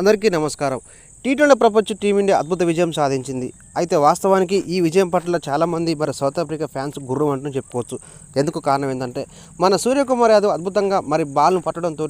అందరికీ నమస్కారం. Tea twenty ప్రపంచ టీమిండియా అద్భుత విజయం సాధించింది. అయితే వాస్తవానికి ఈ విజయం పట్ల చాలామంది మరి సౌత్ ఆఫ్రికా ఫ్యాన్స్ గుర్రం అంటూ చెప్పుకోవచ్చు. ఎందుకు కారణం ఏంటంటే మన సూర్యకుమార్ యాదవ్ అద్భుతంగా మరి బాల్ను పట్టడంతో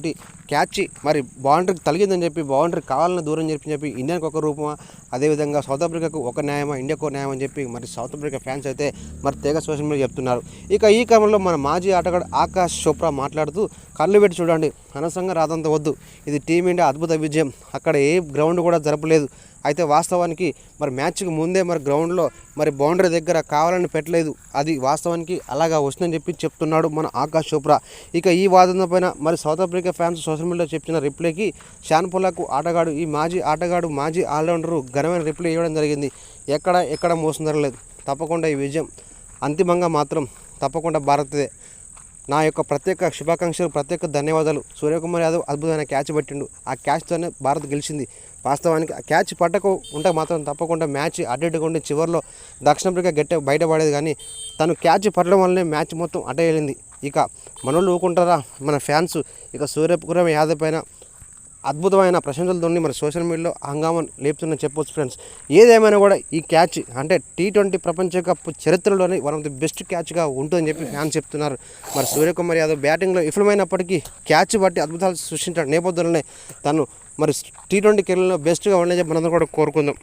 క్యాచ్ మరి బౌండరీకి తలిగిందని చెప్పి బౌండరీ కావాలని దూరం చెప్పి చెప్పి ఇండియాకి ఒక రూపమా అదేవిధంగా సౌత్ ఆఫ్రికాకు ఒక న్యాయమా ఇండియాకు ఒక న్యాయం అని చెప్పి మరి సౌత్ ఆఫ్రికా ఫ్యాన్స్ అయితే మరి తెగ సోషల్ మీడియా చెప్తున్నారు. ఇక ఈ క్రమంలో మన మాజీ ఆటగాడు ఆకాష్ చోప్రా మాట్లాడుతూ కళ్ళు పెట్టి చూడండి అనవసరంగా రాదంత వద్దు. ఇది టీమిండియా అద్భుత విజయం. అక్కడ ఏ గ్రౌండ్ కూడా జరపలేదు. అయితే వాస్తవానికి మరి మ్యాచ్కి ముందే మరి గ్రౌండ్లో మరి బౌండరీ దగ్గర కావాలని పెట్టలేదు. అది వాస్తవానికి అలాగా వస్తుందని చెప్పి చెప్తున్నాడు మన ఆకాష్ చోప్రా. ఇక ఈ వాదన పైన మరి సౌత్ ఆఫ్రికా ఫ్యాన్స్ సోషల్ మీడియాలో చెప్పిన రిప్లైకి షాన్ పొలాకు ఆటగాడు ఈ మాజీ ఆటగాడు మాజీ ఆల్రౌండరు ఘనమైన రిప్లై ఇవ్వడం జరిగింది. ఎక్కడ ఎక్కడ మోసం జరగలేదు. తప్పకుండా ఈ విజయం అంతిమంగా మాత్రం తప్పకుండా భారత్దే. నా యొక్క ప్రత్యేక శుభాకాంక్షలు ప్రత్యేక ధన్యవాదాలు. సూర్యకుమార్ యాదవ్ అద్భుతమైన క్యాచ్ పట్టిండు. ఆ క్యాచ్తోనే భారత్ గెలిచింది. వాస్తవానికి ఆ క్యాచ్ పట్టకు ఉంటే మాత్రం తప్పకుండా మ్యాచ్ అడ్డెట్టుగా ఉండి చివరిలో దక్షిణాఫ్రికా గట్టె బయటపడేది కానీ తను క్యాచ్ పట్టడం వల్లనే మ్యాచ్ మొత్తం అడ్డ వెళ్ళింది ఇక మనోళ్ళు ఊకుంటారా? మన ఫ్యాన్స్. ఇక సూర్యకుమార్ యాదవ్ పైన అద్భుతమైన ప్రశంసలతో మరి సోషల్ మీడియాలో హంగామా లేపుతుందని చెప్పొచ్చు ఫ్రెండ్స్. ఏదేమైనా కూడా ఈ క్యాచ్ అంటే టీ ట్వంటీ ప్రపంచ కప్ చరిత్రలోనే వన్ ఆఫ్ ది బెస్ట్ క్యాచ్గా ఉంటుందని చెప్పి ఫ్యాన్స్ చెప్తున్నారు. మరి సూర్యకుమార్ యాదవ్ బ్యాటింగ్లో విఫలమైనప్పటికీ క్యాచ్ బట్టి అద్భుతాలు సృష్టించిన నేపథ్యంలోనే తను మరి టీ ట్వంటీ కెరీర్లో బెస్ట్గా ఉండని చెప్పి మనందరం కూడా కోరుకుందాం.